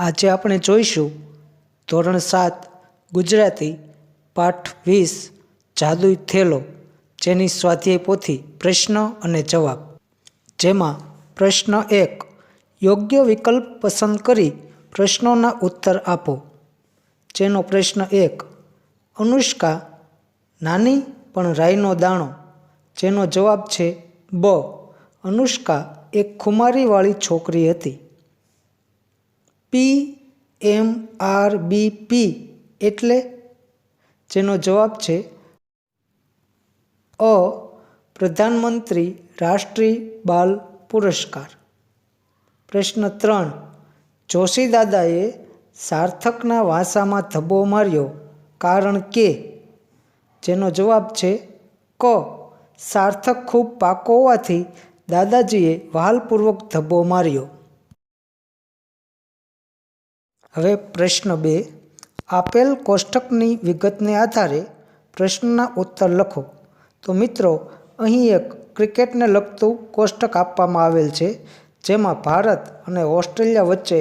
આજે આપણે જોઈશું ધોરણ સાત, ગુજરાતી, પાઠ વીસ, જાદુઈ થેલો, જેની સ્વાધ્યાય પોથી પ્રશ્ન અને જવાબ. જેમાં પ્રશ્ન એક, યોગ્ય વિકલ્પ પસંદ કરી પ્રશ્નોના ઉત્તર આપો. જેનો પ્રશ્ન એક, અનુષ્કા, નાની પણ રાઈનો દાણો. જેનો જવાબ છે બ, અનુષ્કા એક ખુમારીવાળી છોકરી હતી. પી એમ આર બી પી એટલે જેનો જવાબ છે અ, પ્રધાનમંત્રી રાષ્ટ્રીય બાલ પુરસ્કાર. પ્રશ્ન ત્રણ જોશી દાદાએ સાર્થકના વાસામાં ધબ્બો માર્યો કારણ કે? જેનો જવાબ છે ક, સાર્થક ખૂબ પાકો હોવાથી દાદાજીએ વહાલપૂર્વક ધબ્બો માર્યો. હવે પ્રશ્ન બે, આપેલ કોષ્ટકની વિગતને આધારે પ્રશ્નના ઉત્તર લખો. તો મિત્રો, અહીં એક ક્રિકેટને લગતું કોષ્ટક આપવામાં આવેલ છે, જેમાં ભારત અને ઓસ્ટ્રેલિયા વચ્ચે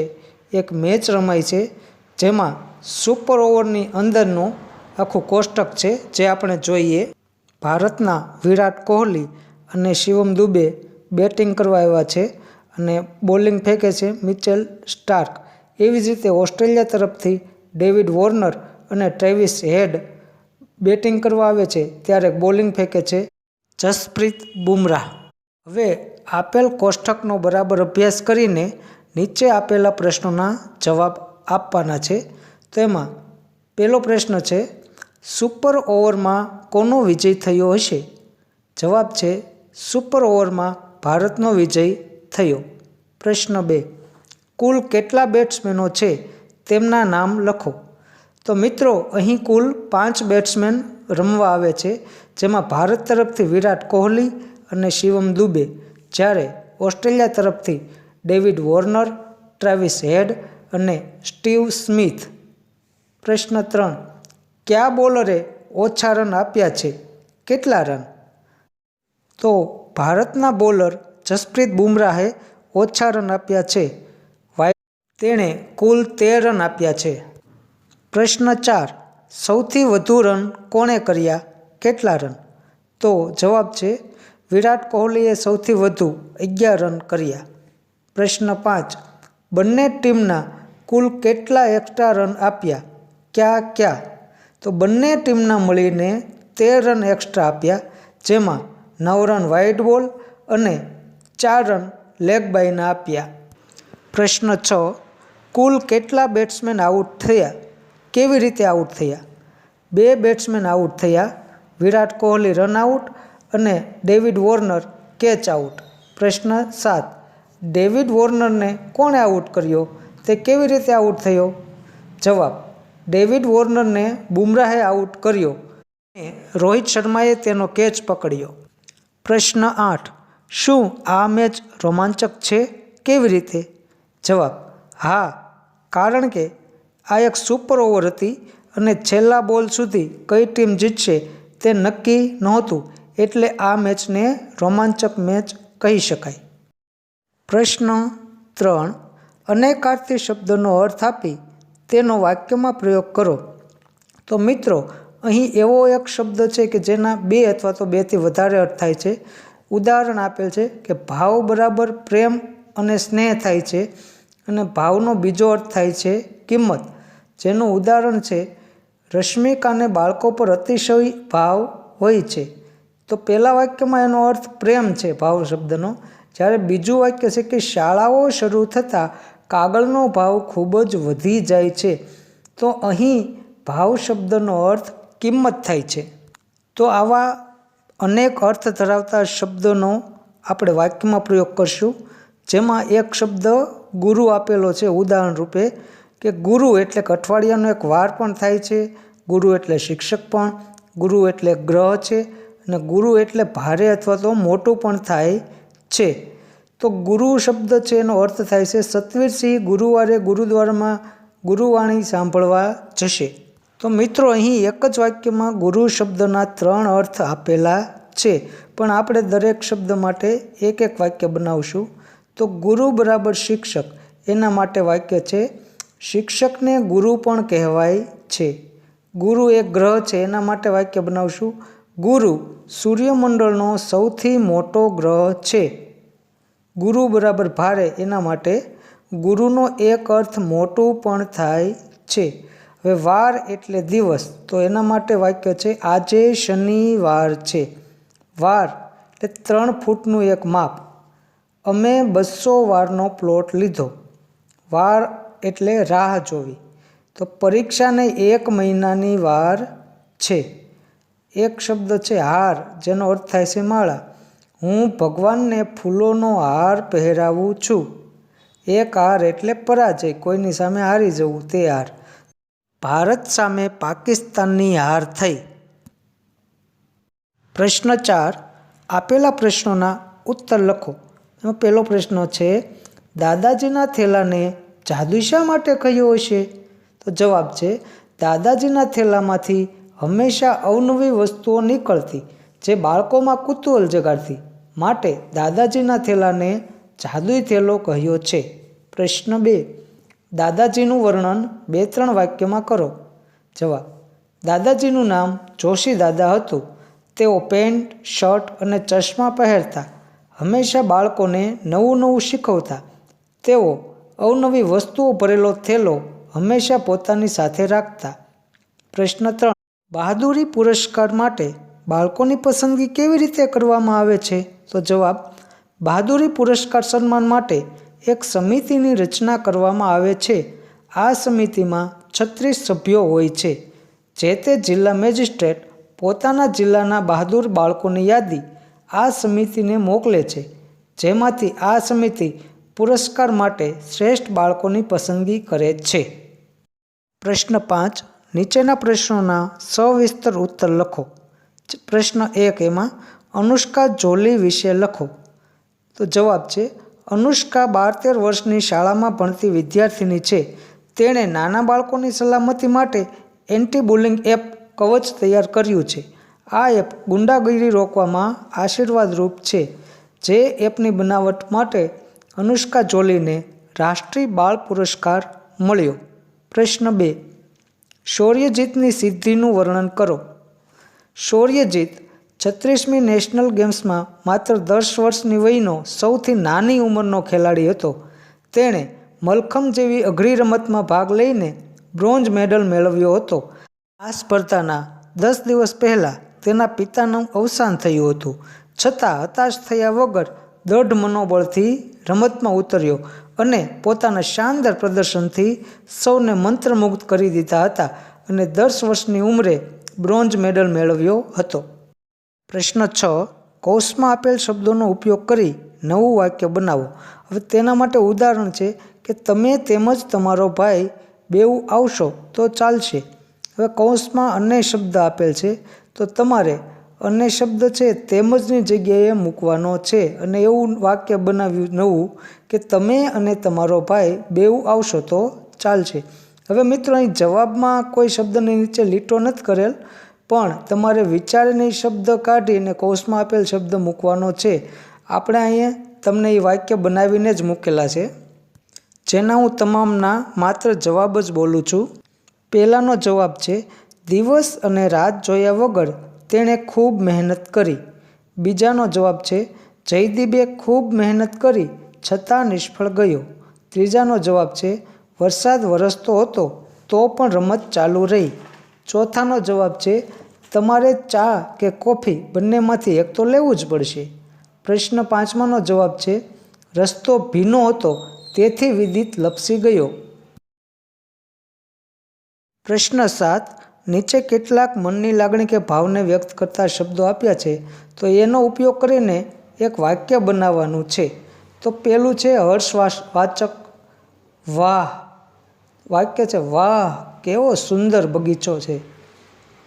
એક મેચ રમાય છે, જેમાં સુપર ઓવરની અંદરનું આખું કોષ્ટક છે, જે આપણે જોઈએ. ભારતના વિરાટ કોહલી અને શિવમ દુબે બેટિંગ કરવા આવ્યા છે અને બોલિંગ ફેંકે છે મિચેલ સ્ટાર્ક. એવી જ રીતે ઓસ્ટ્રેલિયા તરફથી ડેવિડ વોર્નર અને ટ્રેવિસ હેડ બેટિંગ કરવા આવે છે, ત્યારે બોલિંગ ફેંકે છે જસપ્રીત બુમરાહ. હવે આપેલ કોષ્ટકનો બરાબર અભ્યાસ કરીને નીચે આપેલા પ્રશ્નોના જવાબ આપવાના છે. તેમાં પહેલો પ્રશ્ન છે, સુપર ઓવરમાં કોનો વિજય થયો હશે? જવાબ છે, સુપર ઓવરમાં ભારતનો વિજય થયો. પ્રશ્ન બે કુલ કેટલા બેટ્સમેનો છે તેમના નામ લખો. તો મિત્રો, અહીં કુલ પાંચ બેટ્સમેન રમવા આવે છે, જેમાં ભારત તરફથી વિરાટ કોહલી અને શિવમ દુબે. જ્યારે ઓસ્ટ્રેલિયા તરફથી ડેવિડ વોર્નર, ટ્રાવિસ હેડ અને સ્ટીવ સ્મિથ. પ્રશ્ન ત્રણ, કયા બોલરે ઓછા રન આપ્યા છે? કેટલા રન? તો ભારતના બોલર જસપ્રીત બુમરાહે ઓછા રન આપ્યા છે. તેણે કુલ તેર રન આપ્યા છે. પ્રશ્ન ચાર, સૌથી વધુ રન કોણે કર્યા? કેટલા રન? તો જવાબ છે, વિરાટ કોહલીએ સૌથી વધુ અગિયાર રન કર્યા. પ્રશ્ન પાંચ, બંને ટીમના કુલ કેટલા એક્સ્ટ્રા રન આપ્યા? ક્યાં ક્યાં? તો બંને ટીમના મળીને તેર રન એક્સ્ટ્રા આપ્યા, જેમાં નવ રન વાઇડ બોલ અને ચાર રન લેગ બાયના આપ્યા. પ્રશ્ન છ કુલ કેટલા બેટ્સમેન આઉટ થયા? કેવી રીતે આઉટ થયા? બે બેટ્સમેન આઉટ થયા. વિરાટ કોહલી રન આઉટ અને ડેવિડ વોર્નર કેચ આઉટ પ્રશ્ન સાત. ડેવિડ વોર્નરને કોણે આઉટ કર્યો? તે કેવી રીતે આઉટ થયો? જવાબ. ડેવિડ વોર્નરને બુમરાહે આઉટ કર્યો. અને રોહિત શર્માએ તેનો કેચ પકડ્યો. પ્રશ્ન આઠ. શું આ મેચ રોમાંચક છે? કેવી રીતે? જવાબ. હા કારણ કે આ એક સુપર ઓવર હતી અને છેલ્લા બોલ સુધી કઈ ટીમ જીતશે તે નક્કી નહોતું એટલે આ મેચને રોમાંચક મેચ કહી શકાય. પ્રશ્ન ત્રણ અનેકાર્થી શબ્દનો અર્થ આપી તેનો વાક્યમાં પ્રયોગ કરો. તો મિત્રો, અહીં એવો એક શબ્દ છે કે જેના બે અથવા તો બેથી વધારે અર્થ થાય છે. ઉદાહરણ આપેલ છે કે ભાવ બરાબર પ્રેમ અને સ્નેહ થાય છે. અને ભાવનો બીજો અર્થ થાય છે કિંમત, જેનું ઉદાહરણ છે, રશ્મિકાને બાળકો પર અતિશય ભાવ હોય છે. તો પહેલાં વાક્યમાં એનો અર્થ પ્રેમ છે, ભાવ શબ્દનો. જ્યારે બીજું વાક્ય છે કે શાળાઓ શરૂ થતાં કાગળનો ભાવ ખૂબ જ વધી જાય છે. તો અહીં ભાવ શબ્દનો અર્થ કિંમત થાય છે. તો આવા અનેક અર્થ ધરાવતા શબ્દોનો આપણે વાક્યમાં પ્રયોગ કરશું. જેમાં એક શબ્દ ગુરુ આપેલો છે ઉદાહરણ રૂપે કે ગુરુ એટલે કે અઠવાડિયાનો એક વાર પણ થાય છે, ગુરુ એટલે શિક્ષક પણ, ગુરુ એટલે ગ્રહ છે અને ગુરુ એટલે ભારે અથવા તો મોટું પણ થાય છે. તો ગુરુ શબ્દ છે એનો અર્થ થાય છે સતવીરસિંહ ગુરુવારે ગુરુદ્વારામાં ગુરુવાણી સાંભળવા જશે. તો મિત્રો અહીં એક જ વાક્યમાં ગુરુ શબ્દના ત્રણ અર્થ આપેલા છે. પણ આપણે દરેક શબ્દ માટે એક એક વાક્ય બનાવશું. તો ગુરુ બરાબર શિક્ષક. એના માટે વાક્ય છે, શિક્ષકને ગુરુ પણ કહેવાય છે. ગુરુ એક ગ્રહ છે, એના માટે વાક્ય બનાવશું. ગુરુ સૂર્યમંડળનો સૌથી મોટો ગ્રહ છે. ગુરુ બરાબર ભારે, એના માટે ગુરુનો એક અર્થ મોટું પણ થાય છે. હવે વાર એટલે દિવસ, તો એના માટે વાક્ય છે, આજે શનિવાર છે. વાર એટલે ત્રણ ફૂટનું એક માપ. અમે બસો વારનો પ્લોટ લીધો. વાર એટલે રાહ જોવી. તો પરીક્ષાને એક મહિનાની વાર છે. એક શબ્દ છે હાર, જેનો અર્થ થાય છે માળા. હું ભગવાનને ફૂલોનો હાર પહેરાવું છું. એક હાર એટલે પરાજય, કોઈની સામે હારી જવું, તે હાર. ભારત સામે પાકિસ્તાનની હાર થઈ. પ્રશ્ન ચાર, આપેલા પ્રશ્નોના ઉત્તર લખો. એમાં પહેલો પ્રશ્ન છે, દાદાજીના થેલાને જાદુ શા માટે કહ્યો હશે? તો જવાબ છે, દાદાજીના થેલામાંથી હંમેશા અવનવી વસ્તુઓ નીકળતી, જે બાળકોમાં કુતૂહલ જગાડતી, માટે દાદાજીના થેલાને જાદુઈ થેલો કહ્યો છે. પ્રશ્ન બે, દાદાજીનું વર્ણન બે ત્રણ વાક્યમાં કરો. જવાબ, દાદાજીનું નામ જોશી દાદા હતું. તેઓ પેન્ટ, શર્ટ અને ચશ્મા પહેરતા હંમેશા બાળકોને નવું નવું શીખવતા. તેઓ અવનવી વસ્તુઓ ભરેલો થેલો હંમેશા પોતાની સાથે રાખતા. પ્રશ્ન ત્રણ, બહાદુરી પુરસ્કાર માટે બાળકોની પસંદગી કેવી રીતે કરવામાં આવે છે? તો જવાબ, બહાદુરી પુરસ્કાર સન્માન માટે એક સમિતિની રચના કરવામાં આવે છે. આ સમિતિમાં છત્રીસ સભ્યો હોય છે. જે તે જિલ્લા મેજિસ્ટ્રેટ પોતાના જિલ્લાના બહાદુર બાળકોની યાદી આ સમિતિને મોકલે છે, જેમાંથી આ સમિતિ પુરસ્કાર માટે શ્રેષ્ઠ બાળકોની પસંદગી કરે છે. પ્રશ્ન પાંચ, નીચેના પ્રશ્નોના સવિસ્તર ઉત્તર લખો. પ્રશ્ન એક એમાં, અનુષ્કા જોલી વિશે લખો. તો જવાબ છે, અનુષ્કા બાર તેર વર્ષની શાળામાં ભણતી વિદ્યાર્થીની છે. તેણે નાના બાળકોની સલામતી માટે એન્ટી બુલિંગ એપ કવચ તૈયાર કર્યું છે. આ એપ ગુંડાગીરી રોકવામાં આશીર્વાદરૂપ છે, જે એપની બનાવટ માટે અનુષ્કા જોલીને રાષ્ટ્રીય બાળ પુરસ્કાર મળ્યો. પ્રશ્ન બે, શૌર્યજીતની સિદ્ધિનું વર્ણન કરો. શૌર્યજીત છત્રીસમી નેશનલ ગેમ્સમાં માત્ર દસ વર્ષની વયનો સૌથી નાની ઉંમરનો ખેલાડી હતો. તેણે મલખમ જેવી અઘરી રમતમાં ભાગ લઈને બ્રોન્ઝ મેડલ મેળવ્યો હતો. આ સ્પર્ધાના દસ દિવસ પહેલાં તેના પિતાનું અવસાન થયું હતું. છતાં હતાશ થયા વગર દૃઢ મનોબળથી રમતમાં ઉતર્યો અને પોતાના શાનદાર પ્રદર્શનથી સૌને મંત્રમુગ્ધ કરી દીધા હતા અને દસ વર્ષની ઉંમરે બ્રોન્ઝ મેડલ મેળવ્યો હતો. પ્રશ્ન છ કૌંસમાં આપેલ શબ્દોનો ઉપયોગ કરી નવું વાક્ય બનાવો. હવે તેના માટે ઉદાહરણ છે કે તમે તેમજ તમારો ભાઈ બેઉ આવશો તો ચાલશે. હવે કૌંસમાં અન્ય શબ્દ આપેલ છે. તો તમારે અન્ય શબ્દ છે તેમજની જગ્યાએ મૂકવાનો છે. અને એવું વાક્ય બનાવ્યું નવું કે તમે અને તમારો ભાઈ બેઉ આવશો તો ચાલશે. હવે મિત્રો, અહીં જવાબમાં કોઈ શબ્દની નીચે લીટો નથી કરેલ, પણ તમારે વિચારીને શબ્દ કાઢીને કોષમાં આપેલ શબ્દ મૂકવાનો છે. આપણે અહીંયા તમને એ વાક્ય બનાવીને જ મૂકેલા છે. જેના હું તમામના માત્ર જવાબ જ બોલું છું. પહેલાંનો જવાબ છે દિવસ અને રાત જોયા વગર તેણે ખૂબ મહેનત કરી. બીજાનો જવાબ છે, જયદીપે ખૂબ મહેનત કરી, છતાં નિષ્ફળ ગયો. ત્રીજાનો જવાબ છે, વરસાદ વરસતો હતો, તો પણ રમત ચાલુ રહી. ચોથાનો જવાબ છે, તમારે ચા કે કોફી બંનેમાંથી એક તો લેવું જ પડશે. પ્રશ્ન પાંચમાનો જવાબ છે, રસ્તો ભીનો હતો, તેથી વિદિત લપસી ગયો. પ્રશ્ન સાત નીચે કેટલાક મનની લાગણી કે ભાવને વ્યક્ત કરતા શબ્દો આપ્યા છે, તો એનો ઉપયોગ કરીને એક વાક્ય બનાવવાનું છે. તો પહેલું છે હર્ષવાસ, વાચક, વાહ. વાક્ય છે, વાહ, કેવો સુંદર બગીચો છે.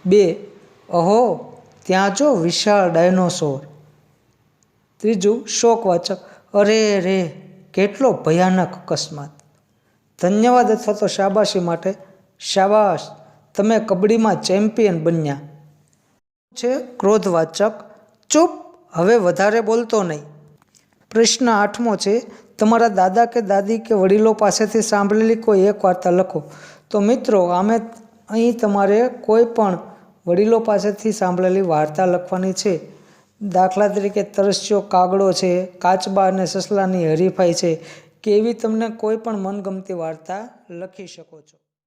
બે, અહો, ત્યાં જો વિશાળ ડાયનોસોર. ત્રીજું, શોકવાચક. અરે રે, કેટલો ભયાનક અકસ્માત. ધન્યવાદ અથવા તો શાબાશી માટે શાબાશ. તમે કબડ્ડીમાં ચેમ્પિયન બન્યા. છે ક્રોધવાચક. ચૂપ. હવે વધારે બોલતો નહીં. પ્રશ્ન આઠમો છે, તમારા દાદા કે દાદી કે વડીલો પાસેથી સાંભળેલી કોઈ એક વાર્તા લખો. તો મિત્રો, આમે અહીં તમારે કોઈ પણ વડીલો પાસેથી સાંભળેલી વાર્તા લખવાની છે. દાખલા તરીકે તરસ્યો કાગડો છે, કાચબા અને સસલાની હરીફાઈ છે. કે એવી તમને કોઈ પણ મનગમતી વાર્તા લખી શકો છો?